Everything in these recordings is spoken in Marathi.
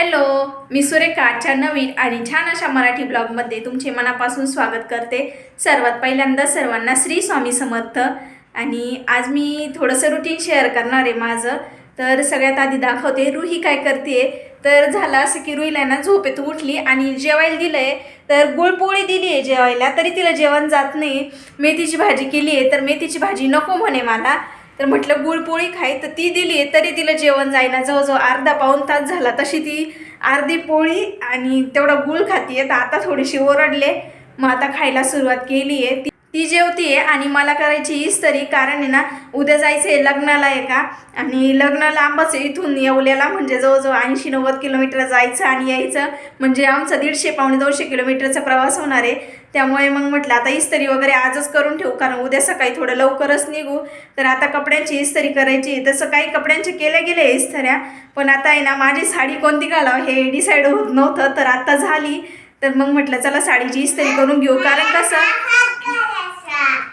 हॅलो मी सुरेखा नवीन आणि छान अशा मराठी ब्लॉगमध्ये तुमचे मनापासून स्वागत करते. सर्वात पहिल्यांदा सर्वांना श्री स्वामी समर्थ. आणि आज मी थोडंसं रुटीन शेअर करणार आहे माझं. तर सगळ्यात आधी दाखवते रुही काय करते तर झालं असं की रुईला ना झोपेतून उठली आणि जेवायला दिलं आहे तर गुळपोळी दिली आहे जेवायला तरी तिला जेवण जात नाही. मेथीची भाजी केली आहे तर मेथीची भाजी नको म्हणे मला. तर म्हटलं गुळपोळी खाय तर ती दिली आहे तरी तिला जेवण जायना जवळजवळ अर्धा पाऊण तास झाला तशी ती अर्धी पोळी आणि तेवढा गुळ खातीये. तर आता थोडीशी ओरडले. मग आता खायला सुरुवात केली आहे ती ती जेवतीये आणि मला करायची इस्तरी कारण आहे ना उद्या जायचं आहे लग्नाला आहे का आणि लग्न लांबच आहे इथून येवल्याला म्हणजे जवळजवळ ऐंशी नव्वद किलोमीटर जायचं आणि यायचं. म्हणजे आमचा दीडशे पावणे दोनशे किलोमीटरचा प्रवास होणार आहे. त्यामुळे मग म्हटलं आता इस्तरी वगैरे आजच करून ठेवू कारण उद्या सकाळी थोडं लवकरच निघू. तर आता कपड्यांची इस्तरी करायची आहे. तसं काही कपड्यांचे केले गेले इस्तऱ्या पण आता आहे ना माझी साडी कोणती घालावं हे डिसाईड होत नव्हतं तर आता झाली. तर मग म्हटलं चला साडीची इस्तरी करून घेऊ. कारण कसं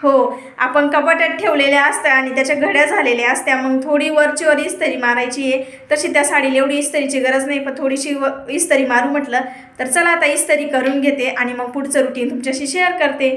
हो आपण कपाटात ठेवलेल्या असत्या आणि त्याच्या घड्या झालेल्या असत्या मग थोडी वरची वर इस्तरी मारायची आहे. तशी त्या साडीला एवढी इस्तरीची गरज नाही पण थोडीशी व इस्तरी मारू म्हटलं तर चला आता इस्तरी करून घेते आणि मग पुढचं रुटीन तुमच्याशी शेअर करते.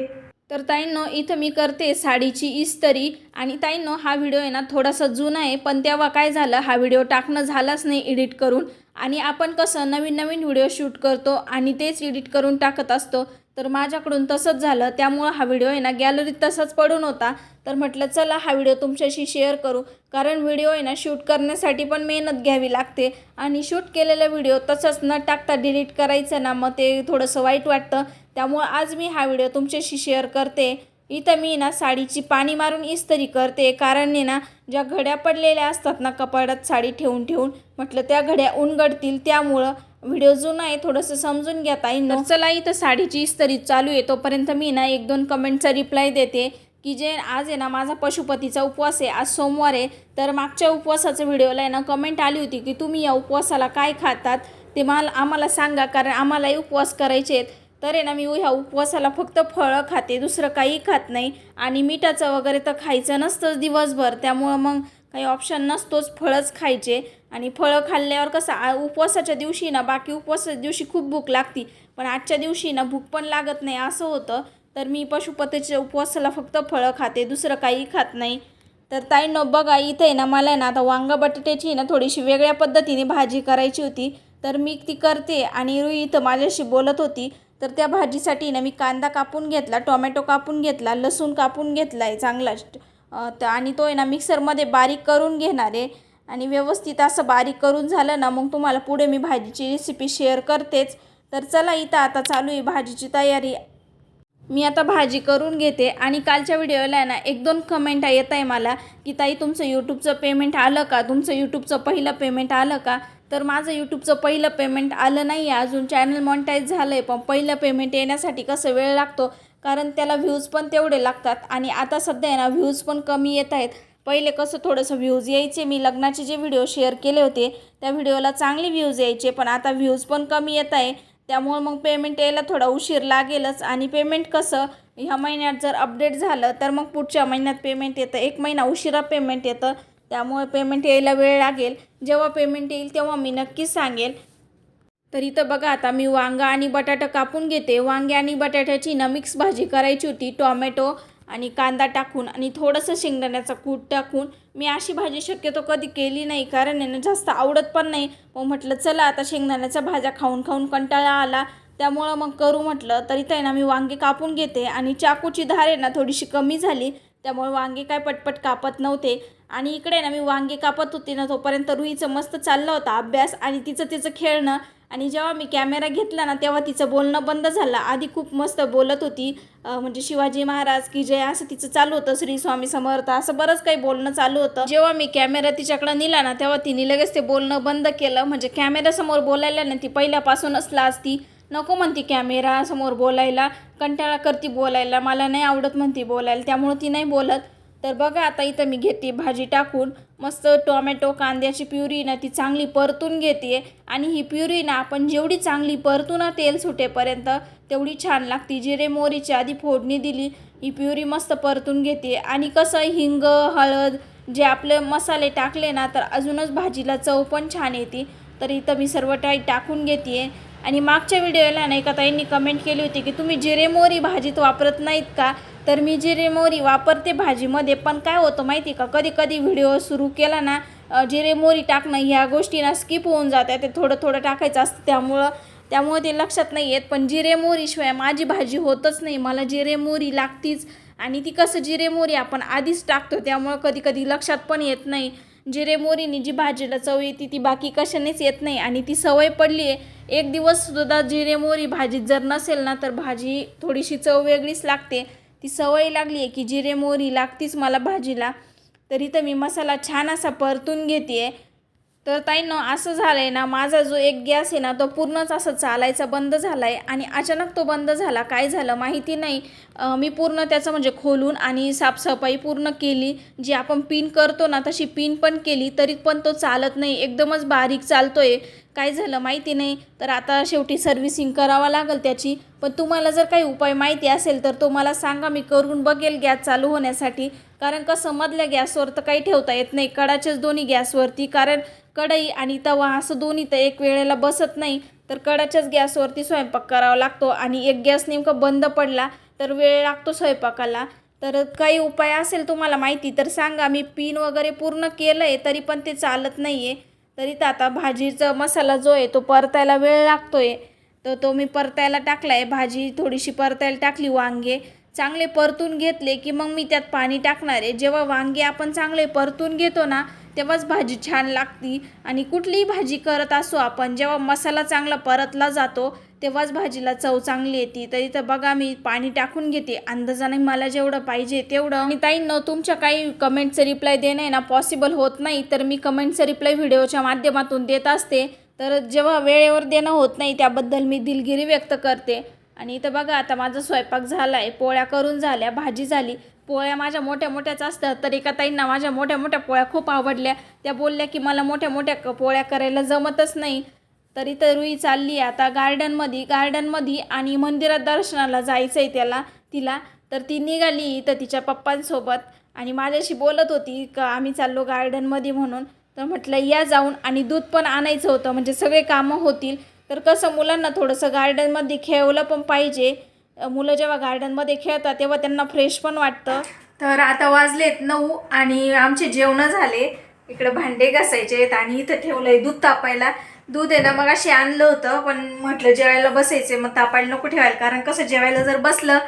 तर ताईंनो इथं मी करते साडीची इस्त्री. आणि ताईंनो हा व्हिडिओ आहे ना थोडासा जुना आहे पण तेव्हा काय झालं हा व्हिडिओ टाकणं झालाच नाही एडिट करून. आणि आपण कसं नवीन नवीन व्हिडिओ शूट करतो आणि तेच एडिट करून टाकत असतो. तर माझ्याकडून तसंच झालं. त्यामुळं हा व्हिडिओ आहे ना गॅलरीत तसाच पडून होता. तर म्हटलं चला हा व्हिडिओ तुमच्याशी शेअर करू. कारण व्हिडिओ आहे ना शूट करण्यासाठी पण मेहनत घ्यावी लागते. आणि शूट केलेला व्हिडिओ तसंच न टाकता डिलीट करायचं ना मग ते थोडंसं वाईट वाटतं. त्यामुळं आज मी हा व्हिडिओ तुमच्याशी शेअर करते. इथं मी ना साडीची पाणी मारून इस्त्री करते. कारण आहे ना ज्या घड्या पडलेल्या असतात ना कपाडात साडी ठेवून ठेवून म्हटलं त्या घड्या उनगडतील. त्यामुळं व्हिडिओ जुना आहे थोडंसं समजून घ्या ताई तर चला इथं साडीची इस्तरी चालू आहे. तोपर्यंत मी ना एक दोन कमेंटचा रिप्लाय देते की जे आज आहे ना माझा पशुपतीचा उपवास आहे. आज सोमवार आहे. तर मागच्या उपवासाच्या व्हिडिओला आहे ना कमेंट आली होती की तुम्ही या उपवासाला काय खातात? ते मला आम्हाला सांगा कारण आम्हालाही उपवास करायचे आहेत. तर आहे ना मी ह्या उपवासाला फक्त फळं खाते दुसरं काही खात नाही. आणि मिठाचं वगैरे तर खायचं नसतंच दिवसभर. त्यामुळं मग काही ऑप्शन नसतोच फळंच खायचे. आणि फळं खाल्ल्यावर कसं आ उपवासाच्या दिवशी ना बाकी उपवासाच्या दिवशी खूप भूक लागती. पण आजच्या दिवशी ना भूक पण लागत नाही असं होतं. तर मी पशुपतीच्या उपवासाला फक्त फळं खाते दुसरं काही खात नाही. तर ताई बघा इथे आहे ना मला आहे ना आता वांगा बटाट्याची ना थोडीशी वेगळ्या पद्धतीने भाजी करायची होती. तर मी ती करते आणि रुई इथं माझ्याशी बोलत होती. तर त्या भाजीसाठी ना मी कांदा कापून घेतला टोमॅटो कापून घेतला लसूण कापून घेतला आहे चांगला तर आणि तो आहे ना मिक्सरमध्ये बारीक करून घेणार आहे. आणि व्यवस्थित असं बारीक करून झालं ना मग तुम्हाला पुढे मी भाजीची रेसिपी शेअर करतेच. तर चला इथं आता चालू आहे भाजीची तयारी. मी आता भाजी करून घेते आणि कालच्या व्हिडिओला आहे ना एक दोन कमेंट येत आहे मला की ताई तुमचं यूट्यूबचं पेमेंट आलं का? तुमचं यूट्यूबचं पहिलं पेमेंट आलं का? तर माझं यूट्यूबचं पहिलं पेमेंट आलं नाही आहे. अजून चॅनल मॉनिटाईज झालं आहे पण पहिलं पेमेंट येण्यासाठी कसं वेळ लागतो? कारण त्याला व्ह्यूज पण तेवढे लागतात आणि आता सध्या आहे ना व्ह्यूज पण कमी येत आहेत. पहिले कसं थोडंसं व्ह्यूज यायचे. मी लग्नाचे जे व्हिडिओ शेअर केले होते त्या व्हिडिओला चांगले व्ह्यूज यायचे. पण आता व्ह्यूज पण कमी येत आहे. त्यामुळे मग पेमेंट यायला थोडा उशीर लागेलच. आणि पेमेंट कसं ह्या महिन्यात जर अपडेट झालं तर मग पुढच्या महिन्यात पेमेंट येतं. एक महिना उशिरा पेमेंट येतं. त्यामुळे पेमेंट यायला वेळ लागेल. जेव्हा पेमेंट येईल तेव्हा मी नक्कीच सांगेल. तर इथं बघा आता मी वांगा आणि बटाटा कापून घेते. वांगे आणि बटाट्याची ना मिक्स भाजी करायची होती. टॉमॅटो आणि कांदा टाकून आणि थोडंसं शेंगदाण्याचा कूट टाकून मी अशी भाजी शक्यतो कधी केली नाही कारण यानं जास्त आवडत पण नाही. मग म्हटलं चला आता शेंगदाण्याच्या भाज्या खाऊन खाऊन कंटाळा आला. त्यामुळं मग करू म्हटलं तर इथं ना मी वांगे कापून घेते. आणि चाकूची धार आहे ना थोडीशी कमी झाली. त्यामुळे वांगे काय पटपट कापत नव्हते. आणि इकडे ना मी वांगे कापत होते ना तोपर्यंत रुईचं मस्त चाललं होता अभ्यास आणि तिचं तिचं खेळणं. आणि जेव्हा मी कॅमेरा घेतला ना तेव्हा तिचं बोलणं बंद झालं. आधी खूप मस्त बोलत होती. म्हणजे शिवाजी महाराज की जय असं तिचं चालू होतं श्री स्वामी समर्थ असं बरंच काही बोलणं चालू होतं. जेव्हा मी कॅमेरा तिच्याकडं नेला ना तेव्हा तिने लगेच ते बोलणं बंद केलं. म्हणजे कॅमेऱ्यासमोर बोलायला ना ती पहिल्यापासूनच लाजती नको म्हणती कॅमेरा समोर बोलायला कंटाळा करती बोलायला. मला नाही आवडत म्हणती बोलायला त्यामुळं ती नाही बोलत. तर बघा आता इथं मी घेते भाजी टाकून. मस्त टोमॅटो कांद्याची प्युरी ना ती चांगली परतून घेते. आणि ही प्युरी ना आपण जेवढी चांगली परतू ना तेल सुटेपर्यंत तेवढी छान लागते. जिरे मोहरीची आधी फोडणी दिली ही प्युरी मस्त परतून घेते. आणि कसं हिंग हळद जे आपले मसाले टाकले ना तर अजूनच भाजीला चव पण छान येते. तर इथं मी सर्व टाई टाकून घेते. आणि मागच्या व्हिडिओला नाही का ताईंनी कमेंट केली होती की तुम्ही जिरे मोहरी भाजीत वापरत नाहीत का? तर मी जिरे मोहरी वापरते भाजीमध्ये पण काय होतं माहिती का कधी कधी व्हिडिओ सुरू केला ना जिरे मोहरी टाकणं ह्या गोष्टींना स्किप होऊन जात्या ते थोडं थोडं टाकायचं असतं त्यामुळं त्यामुळे ते लक्षात नाही येत. पण जिरे मोहरीशिवाय माझी भाजी होतच नाही मला जिरे मोहरी लागतीच. आणि ती कसं जिरे मोहरी आपण आधीच टाकतो त्यामुळं कधी कधी लक्षात पण येत नाही. जिरे मोहरीने जी भाजीला चव येते ती बाकी कशानेच येत नाही. आणि ती सवय पडली आहे एक दिवस सुद्धा जिरे मोहरी भाजीत जर नसेल ना तर भाजी थोडीशी चव वेगळीच लागते. ती सवय लागली आहे की जिरे मोहरी लागतीच मला भाजीला. तर इथं मी मसाला छान असा परतून घेते आहे तर ताईंनो असं झालं आहे ना माझा जो एक गॅस आहे ना तो पूर्णच असं चालायचा बंद झाला आहे आणि अचानक तो बंद झाला. काय झालं माहिती नाही. मी पूर्ण त्याचं म्हणजे खोलून आणि साफसफाई पूर्ण केली. जी आपण पिन करतो ना तशी पिन पण केली तरी पण तो चालत नाही. एकदमच बारीक चालतो आहे काय झालं माहिती नाही. तर आता शेवटी सर्व्हिसिंग करावं लागेल त्याची. पण तुम्हाला जर काही उपाय माहिती असेल तर तो मला सांगा. मी करून बघेल गॅस चालू होण्यासाठी. कारण कसं मधल्या गॅसवर तर काही ठेवता येत नाही कडाच्याच दोन्ही गॅसवरती. कारण कढई आणि तवा असं दोन्ही तर एक वेळेला बसत नाही तर कडाच्याच गॅसवरती स्वयंपाक करावा लागतो. आणि एक गॅस नेमका बंद पडला तर वेळ लागतो स्वयंपाकाला. तर काही उपाय असेल तुम्हाला माहिती तर सांगा. मी पिन वगैरे पूर्ण केलं आहे तरी पण ते चालत नाही आहे तरी तर आता भाजीचा मसाला जो आहे तो परतायला वेळ लागतो आहे तर तो मी परतायला टाकला आहे भाजी थोडीशी परतायला टाकली वांगे. चांगले परतून घेतले की मग मी त्यात पाणी टाकणार आहे. जेव्हा वांगे आपण चांगले परतून घेतो ना तेव्हाच भाजी छान लागती. आणि कुठलीही भाजी करत असो आपण जेव्हा मसाला चांगला परतला जातो तेव्हाच भाजीला चव चांगली येते. तर इथं बघा मी पाणी टाकून घेते. अंदाजाने मला जेवढं पाहिजे तेवढं. आणि ताईंनो तुमच्या काही कमेंटचं रिप्लाय देणं आहे ना पॉसिबल होत नाही. तर मी कमेंटचं रिप्लाय व्हिडिओच्या माध्यमातून देत असते. तर जेव्हा वेळेवर देणं होत नाही त्याबद्दल मी दिलगिरी व्यक्त करते. आणि इथं बघा आता माझा स्वयंपाक झाला आहे पोळ्या करून झाल्या भाजी झाली. पोळ्या माझ्या मोठ्या मोठ्याच असतात तर एका ताईंना माझ्या मोठ्या मोठ्या पोळ्या खूप आवडल्या. त्या बोलल्या की मला मोठ्या मोठ्या क- पोळ्या करायला जमतच नाही. तर इथं रुई चालली आहे. आता गार्डनमध्ये गार्डनमध्ये आणि मंदिरात दर्शनाला जायचं आहे त्याला तिला. तर ती निघाली इथं तिच्या पप्पांसोबत आणि माझ्याशी बोलत होती का आम्ही चाललो गार्डनमध्ये म्हणून. तर म्हटलं या जाऊन आणि दूध पण आणायचं होतं म्हणजे सगळे कामं होतील. तर कसं मुलांना थोडंसं गार्डनमध्ये खेळवलं पण पाहिजे. मुलं जेव्हा गार्डनमध्ये खेळतात तेव्हा त्यांना फ्रेश पण वाटतं. तर आता वाजलेत नऊ आणि आमचे जेवणं झाले. इकडं भांडे घासायचे आहेत आणि इथं ठेवलंय दूध तापायला. दूध आहे ना मग अशी आणलं होतं पण म्हटलं जेवायला बसायचे मग तापायला नको ठेवायला कारण कसं जेवायला जर बसलं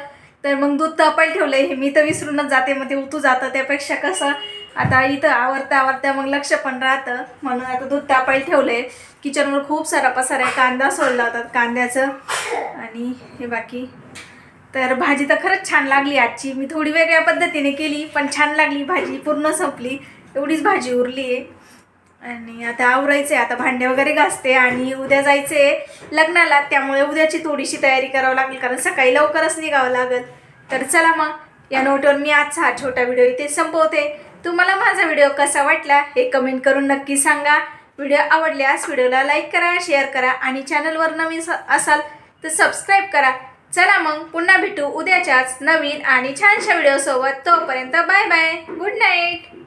तर मग दूध तापायला ठेवलंय. हे मी तर विसरूनच जाते मग ते उतू जातं त्यापेक्षा कसं. आता इथं आवरता आवरता मग लक्ष पण राहतं. म्हणून आता दूध तापायला ठेवलं आहे किचनवर खूप सारा पसारा आहे. कांदा सोडला होता कांद्याचं. आणि हे बाकी. तर भाजी तर खरंच छान लागली आजची. मी थोडी वेगळ्या पद्धतीने केली पण छान लागली. भाजी पूर्ण संपली. एवढीच भाजी उरली आहे. आणि आता आवरायचे आता भांडे वगैरे घासते आणि उद्या जायचे लग्नाला. त्यामुळे उद्याची थोडीशी तयारी करावं लागेल कारण सकाळी लवकरच निघावं लागेल. तर चला मग या नोटवर मी आजचा हा छोटा व्हिडिओ इथे संपवते. तुम्हाला माझा व्हिडिओ कसा वाटला हे कमेंट करून नक्की सांगा. व्हिडिओ आवडल्यास व्हिडिओला लाईक करा शेअर करा आणि चॅनलवर नवीन स- असाल तर सबस्क्राईब करा. चला मग पुन्हा भेटू उद्याच्याच नवीन आणि छानशा व्हिडिओसोबत. तोपर्यंत बाय बाय. Good night.